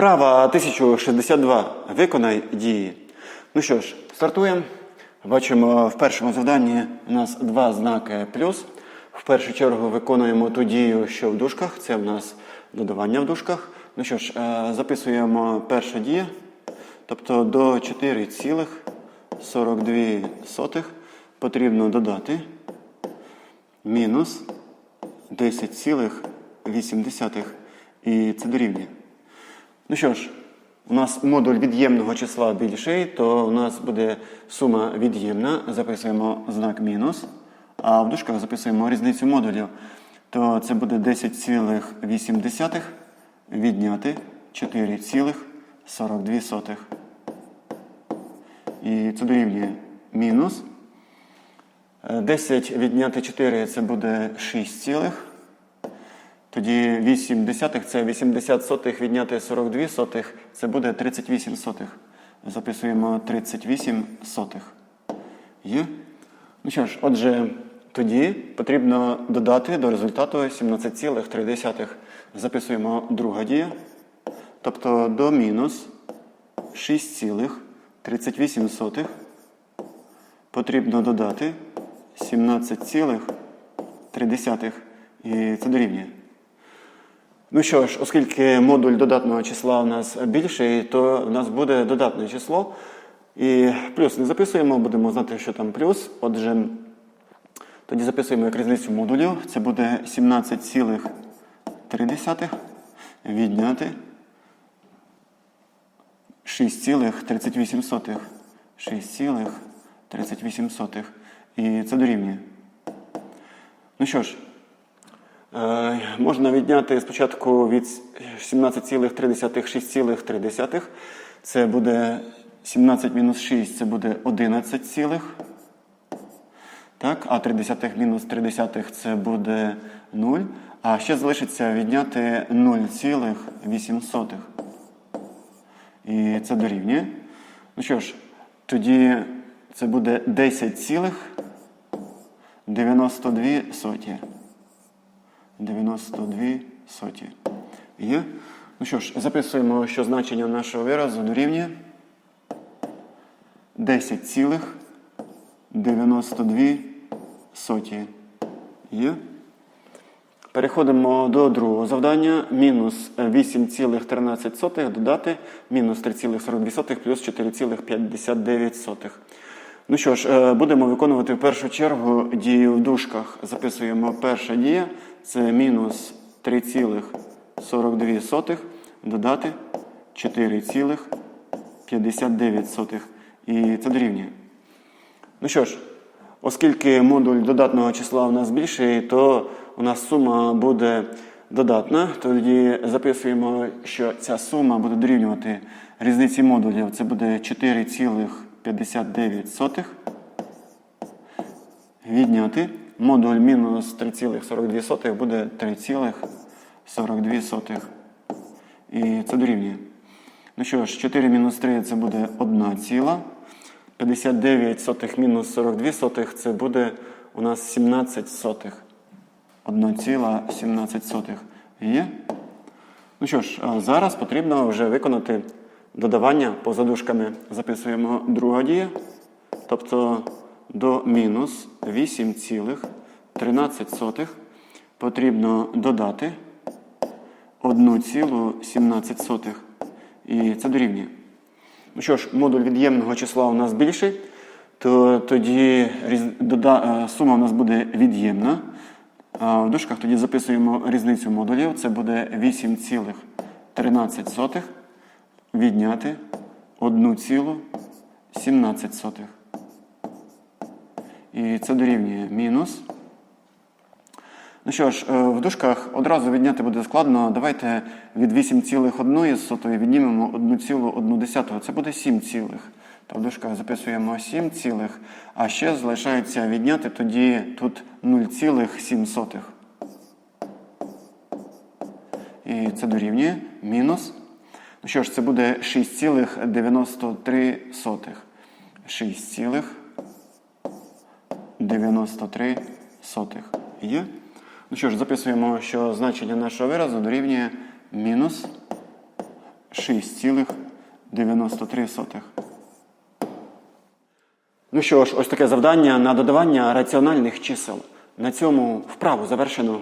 Вправа 1062. Виконай дії. Ну що ж, стартуємо. Бачимо в першому завданні у нас два знаки плюс. В першу чергу виконуємо ту дію, що в дужках. Це в нас додавання в дужках. Ну що ж, е, записуємо перша дія. Тобто до 4,42 потрібно додати мінус 10,8. І це дорівнює. Ну що ж, у нас модуль від'ємного числа більший, то у нас буде сума від'ємна. Записуємо знак мінус. А в дужках записуємо різницю модулів. То це буде 10,8 відняти 4,42. І це дорівнює мінус. Е, 10 відняти 4 це буде 6 цілих. Тоді 8 десятих це 80 сотих відняти 42 сотих, це буде 38 сотих. Записуємо 38 сотих. Є? Ну що ж, отже, тоді потрібно додати до результату 17,3. Записуємо друга дія. Тобто до мінус 6,38 потрібно додати 17,3. І це дорівнює. Ну що ж, оскільки модуль додатного числа у нас більший, то у нас буде додатне число. І плюс не записуємо, будемо знати, що там плюс. Отже, тоді записуємо як різницю модулів. Це буде 17,3 відняти 6,38. 6,38. І це дорівнює. Ну що ж, Можна відняти спочатку від 17,3 6,3. Це буде 17 мінус 6, це буде 11 цілих. Так, а 3 мінус 3 це буде 0. А ще залишиться відняти 0,8. І це дорівнює. Ну що ж, тоді це буде 10,92 соті. 92 соті. Є? Ну що ж, записуємо, що значення нашого виразу дорівнює 10,92 соті. Є? Переходимо до другого завдання. Мінус 8,13 додати мінус 3,42 плюс 4,59. Ну що ж, е, будемо виконувати в першу чергу дію в дужках. Записуємо перша дія. Це мінус 3,42 додати 4,59. І це дорівнює. Ну що ж, оскільки модуль додатного числа у нас більший, то у нас сума буде додатна. Тоді записуємо, що ця сума буде дорівнювати різниці модулів. Це буде 4,59 відняти. Модуль мінус 3,42 буде 3,42. І це дорівнює. Ну що ж, 4 мінус 3 це буде 1 ціла. 59 сотих мінус 42 сотих це буде у нас 17 сотих. 1,17 сотих. Є? Ну що ж, зараз потрібно вже виконати додавання поза дужками. Записуємо друга дія. Тобто до мінус 8,13 потрібно додати 1,17. І це дорівнює. Ну що ж, модуль від'ємного числа у нас більший, то тоді е, сума у нас буде від'ємна. А в дужках тоді записуємо різницю модулів. Це буде 8,13 відняти 1,17. І це дорівнює мінус. Ну що ж, е, в дужках одразу відняти буде складно. Давайте від 8,1 віднімемо 1,1. Це буде 7 цілих. Та в дужках записуємо 7 цілих, а ще залишається відняти тоді тут 0,7. І це дорівнює мінус. Ну що ж, це буде 6,93. 6,93. Є? Ну що ж, записуємо, що значення нашого виразу дорівнює мінус 6,93. Ну що ж, ось таке завдання на додавання раціональних чисел. На цьому вправу завершено.